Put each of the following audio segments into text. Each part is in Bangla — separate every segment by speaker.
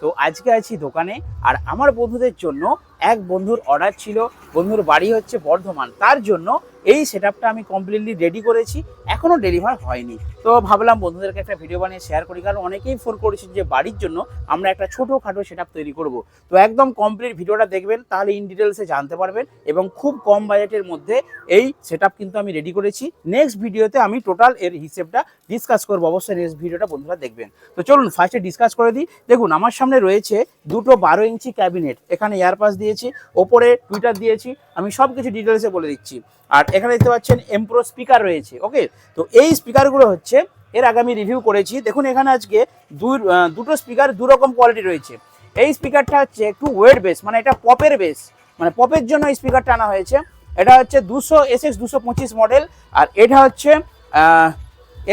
Speaker 1: তো আজকে আছি দোকানে, আর আমার বন্ধুদের জন্য এক বন্ধুর অর্ডার ছিল। বন্ধুর বাড়ি হচ্ছে বর্ধমান। তার জন্য এই সেট আমি কমপ্লিটলি রেডি করেছি এখনও ডেলিভার হয়নি। তো ভাবলাম বন্ধুদেরকে একটা ভিডিও বানিয়ে শেয়ার করি, কারণ অনেকেই ফোন করেছেন যে বাড়ির জন্য আমরা একটা ছোটোখাটো সেট তৈরি করব। তো একদম কমপ্লিট ভিডিওটা দেখবেন, তাহলে ইন ডিটেলসে জানতে পারবেন এবং খুব কম বাজেটের মধ্যে এই সেট কিন্তু আমি রেডি করেছি। নেক্সট ভিডিওতে আমি টোটাল এর হিসেবটা ডিসকাস করব, অবশ্যই নেক্সট ভিডিওটা বন্ধুরা দেখবেন। তো চলুন ফার্স্টে ডিসকাস করে দিই। দেখুন, আমার সামনে রয়েছে দুটো বারো ইঞ্চি ক্যাবিনেট এখানে এয়ারপাস দিয়েছি, ওপরে টুইটার দিয়েছি, আমি সব কিছু ডিটেলসে বলে দিচ্ছি। আর এখানে দেখতে পাচ্ছেন এমপ্রো স্পিকার রয়েছে ওকে তো এই স্পিকারগুলো হচ্ছে, এর আগে আমি রিভিউ করেছি। দেখুন এখানে আজকে দুই দুটো স্পিকার দু রকম কোয়ালিটি রয়েছে। এই স্পিকারটা হচ্ছে একটু ওয়েট বেস মানে এটা পপের বেস মানে পপের জন্য এই স্পিকারটা আনা হয়েছে। এটা হচ্ছে দুশো এস এক্স দুশো পঁচিশ মডেল আর এটা হচ্ছে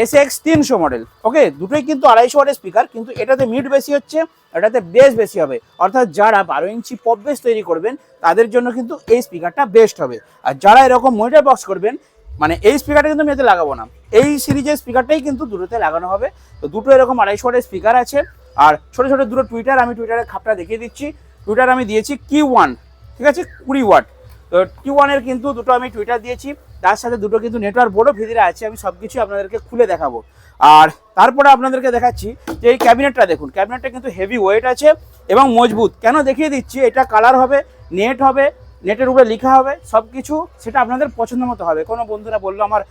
Speaker 1: এস এক্স তিনশো মডেল ওকে দুটোই কিন্তু আড়াইশো ওয়াটের স্পিকার কিন্তু এটাতে মিড বেশি হচ্ছে এটাতে বেশ বেশি হবে। অর্থাৎ যারা বারো ইঞ্চি পপ বেস তৈরি করবেন, তাদের জন্য কিন্তু এই স্পিকারটা বেস্ট হবে। আর যারা এরকম মনিটর বক্স করবেন মানে এই স্পিকারটা কিন্তু আমি এতে লাগাবো না। এই সিরিজের স্পিকারটাই কিন্তু দুটোতে লাগানো হবে। তো দুটো এরকম আড়াইশো ওয়াটের স্পিকার আছে। আর ছোটো ছোটো দুটো টুইটার আমি টুইটারের খাপটা দেখিয়ে দিচ্ছি। টুইটার আমি দিয়েছি কিউ ওয়ান ঠিক আছে? কুড়ি ওয়াট তো কিউ ওয়ানের কিন্তু দুটো আমি টুইটার দিয়েছি। তার সাথে দুটো কিন্তু নেটওয়ার্ক বোর্ডও ভিতরে আছে, আমি সব কিছু আপনাদেরকে খুলে দেখাবো। আর তারপরে আপনাদেরকে দেখাচ্ছি যে এই ক্যাবিনেটটা দেখুন, ক্যাবিনেটটা কিন্তু হেভি ওয়েট আছে এবং মজবুত। কেন দেখিয়ে দিচ্ছি, এটা কালার হবে নেট হবে নেটের উপরে লেখা হবে সব কিছু সেটা আপনাদের পছন্দ মতো হবে। কোনো বন্ধুরা বলল আমার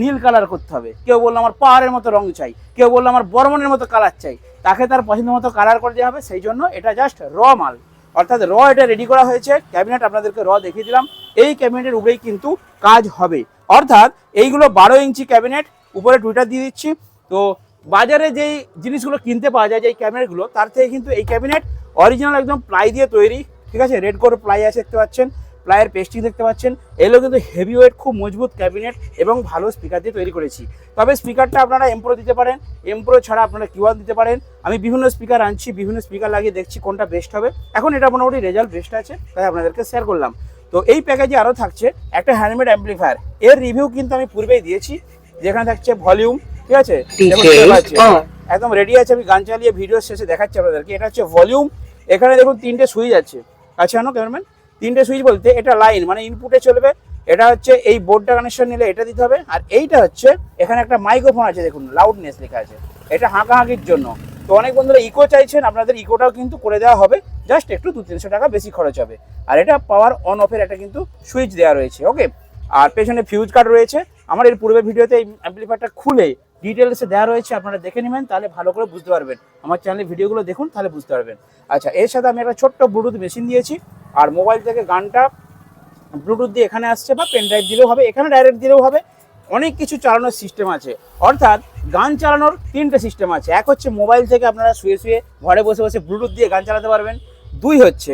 Speaker 1: নীল কালার করতে হবে। কেউ বলল আমার পাহাড়ের মতো রং চাই। কেউ বলল আমার বর্মনের মতো কালার চাই। তাকে তার পছন্দ মতো কালার করে দেওয়া হবে, সেই জন্য এটা জাস্ট র মাল। অর্থাৎ র এটা রেডি করা হয়েছে। ক্যাবিনেট আপনাদেরকে র দেখিয়ে দিলাম। এই ক্যাবিনেটের উপরেই কিন্তু কাজ হবে। অর্থাৎ এইগুলো বারো ইঞ্চি ক্যাবিনেট, উপরে টুইটার দিয়ে দিচ্ছি। তো বাজারে যেই জিনিসগুলো কিনতে পাওয়া যায় যে ক্যাবিনেটগুলো, তার থেকে কিন্তু এই ক্যাবিনেট অরিজিনাল একদম প্লাই দিয়ে তৈরি। ঠিক আছে? রেড করে প্লাই আছে দেখতে পাচ্ছেন। প্লাইয়ের পেস্টিং দেখতে পাচ্ছেন। এগুলো কিন্তু হেভি ওয়েট খুব মজবুত ক্যাবিনেট এবং ভালো স্পিকার দিয়ে তৈরি করেছি। তবে স্পিকারটা আপনারা এমপ্রো দিতে পারেন। এমপ্রো ছাড়া আপনারা কিউআর দিতে পারেন। আমি বিভিন্ন স্পিকার আনছি, বিভিন্ন স্পিকার লাগিয়ে দেখছি কোনটা বেস্ট হবে। এখন এটা মোটামুটি রেজাল্ট বেস্ট আছে, তাই আপনাদেরকে শেয়ার করলাম। তো এই প্যাকেজে আরও থাকছে একটা হ্যান্ডমেড অ্যাম্পলিফায়ার এর রিভিউ কিন্তু আমি পূর্বেই দিয়েছি যেখানে থাকছে ভলিউম ঠিক আছে? আছে। একদম রেডি আছে আমি গান চালিয়ে ভিডিও শেষে দেখাচ্ছি আপনাদেরকে। এটা হচ্ছে ভলিউম এখানে দেখুন তিনটে সুইচ আছে। আছে জানো ক্যামেরাম্যান তিনটে সুইচ বলতে এটা লাইন মানে ইনপুটে চলবে। এটা হচ্ছে এই বোর্ডটা কানেকশন নিলে এটা দিতে হবে। আর এইটা হচ্ছে এখানে একটা মাইক্রোফোন আছে দেখুন লাউডনেস লেখা আছে। এটা হাঁকাহাঁকির জন্য। তো অনেক বন্ধুরা ইকো চাইছেন আপনাদের ইকোটাও কিন্তু করে দেওয়া হবে। জাস্ট একটু দু তিনশো টাকা বেশি খরচ হবে। আর এটা পাওয়ার অন অফের একটা কিন্তু সুইচ দেওয়া রয়েছে ওকে আর পেছনে ফিউজ কার্ড রয়েছে। আমার এর পূর্বে ভিডিওতে এই অ্যাম্পলিফায়ারটা খুলে ডিটেলসে দেওয়া রয়েছে, আপনারা দেখে নেবেন, তাহলে ভালো করে বুঝতে পারবেন। আমার চ্যানেলের ভিডিওগুলো দেখুন, তাহলে বুঝতে পারবেন। আচ্ছা এর সাথে আমি একটা ছোট্ট ব্লুটুথ মেশিন দিয়েছি, আর মোবাইল থেকে গানটা ব্লুটুথ দিয়ে এখানে আসছে, বা পেন ড্রাইভ দিলেও হবে, এখানে ডাইরেক্ট দিলেও হবে। অনেক কিছু চালানোর সিস্টেম আছে। অর্থাৎ গান চালানোর তিনটে সিস্টেম আছে। এক হচ্ছে মোবাইল থেকে আপনারা শুয়ে শুয়ে ঘরে বসে বসে ব্লুটুথ দিয়ে গান চালাতে পারবেন। দুই হচ্ছে।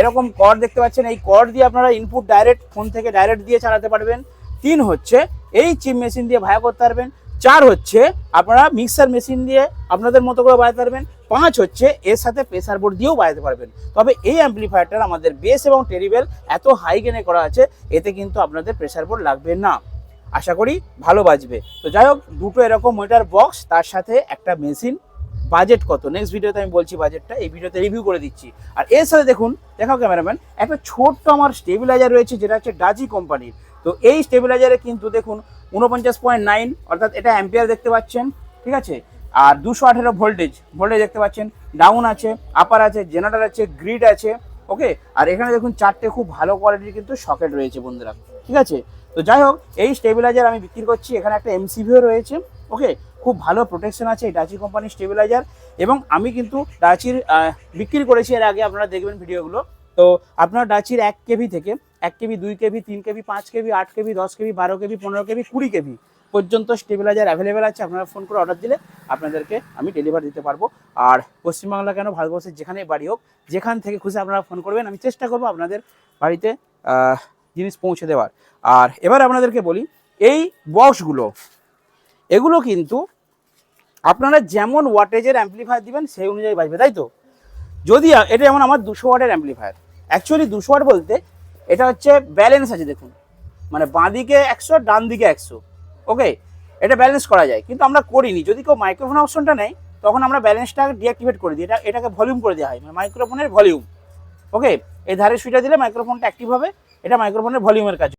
Speaker 1: এরকম কর দেখতে পাচ্ছেন, এই কর দিয়ে আপনারা ইনপুট ডাইরেক্ট ফোন থেকে ডাইরেক্ট দিয়ে চালাতে পারবেন। তিন হচ্ছে, এই চিপ মেশিন দিয়ে ভায়া করতে পারবেন। চার হচ্ছে, আপনারা মিক্সার মেশিন দিয়ে আপনাদের মতো করে বাজাতে পারবেন। পাঁচ হচ্ছে, এর সাথে প্রেসার বোর্ড দিয়েও বাজাতে পারবেন। তবে এই অ্যাম্পলিফায়ারটা আমাদের বেস এবং টেরিবেল এত হাই গেনে করা আছে, এতে কিন্তু আপনাদের প্রেসার বোর্ড লাগবে না। আশা করি ভালো বাজবে। তো যাই হোক, দুটো এরকম মিটার বক্স তার সাথে একটা মেশিন বাজেট কত? নেক্সট ভিডিওতে আমি বলছি বাজেটটা, এই ভিডিওতে রিভিউ করে দিচ্ছি। আর এর সাথে দেখুন, দেখাও ক্যামেরাম্যান একটা ছোট্ট আমার স্টেবিলাইজার রয়েছে, যেটা হচ্ছে ডাজি কোম্পানির তো এই স্টেবিলাইজারে কিন্তু দেখুন উনপঞ্চাশ পয়েন্ট নাইন অর্থাৎ এটা অ্যাম্পিয়ার দেখতে পাচ্ছেন, ঠিক আছে? আর দুশো আঠেরো ভোল্টেজ ভোল্টেজ দেখতে পাচ্ছেন ডাউন আছে আপার আছে জেনারেটর আছে গ্রিড আছে ওকে আর এখানে দেখুন, চারটে খুব ভালো কোয়ালিটির কিন্তু সকেট রয়েছে বন্ধুরা, ঠিক আছে? তো যাই হোক, এই স্টেবিলাইজার আমি বিক্রি করছি, এখানে একটা এমসিভিও রয়েছে ওকে খুব ভালো প্রোটেকশন আছে এই ডাচি কোম্পানির স্টেবিলাইজার এবং আমি কিন্তু ডাচির বিক্রি করেছি এর আগে, আপনারা দেখবেন ভিডিওগুলো তো আপনার ডাচির এক কেভি থেকে, এক কেভি, দুই কেভি, তিন কেভি, পাঁচ কেভি, আট কেভি, দশ কেভি, বারো কেভি, পনেরো কেভি, কুড়ি কেভি পর্যন্ত স্টেবিলাইজার অ্যাভেলেবেল আছে। আপনারা ফোন করে অর্ডার দিলে আপনাদেরকে আমি ডেলিভারি দিতে পারব। আর পশ্চিমবাংলা কেন, ভারতবর্ষের যেখানে বাড়ি হোক, যেখান থেকে খুশি আপনারা ফোন করবেন, আমি চেষ্টা করব আপনাদের বাড়িতে জিনিস পৌঁছে দেওয়ার। আর এবার আপনাদেরকে বলি, এই বক্সগুলো এগুলো কিন্তু আপনারা যেমন ওয়াটেজের অ্যাম্পলিফায়ার দিবেন, সেই অনুযায়ী বাজবে, তাই তো? যদি, এটা যেমন আমার দুশো ওয়াটের অ্যাম্পলিফায়ার অ্যাকচুয়ালি দুশো ওয়াট বলতে এটা হচ্ছে ব্যালেন্স আছে, দেখুন। মানে বাঁ দিকে একশো ডান দিকে একশো ওকে এটা ব্যালেন্স করা যায়, কিন্তু আমরা করিনি। যদি কেউ মাইক্রোফোন অপশনটা নেয়, তখন আমরা ব্যালেন্সটা ডিঅ্যাক্টিভেট করে দিই। এটা, এটাকে ভলিউম করে দেওয়া হয় মানে মাইক্রোফোনের ভলিউম ওকে এই ধারে সুইচটা দিলে মাইক্রোফোনটা অ্যাক্টিভ হবে, এটা মাইক্রোফোনের ভলিউমের কাজ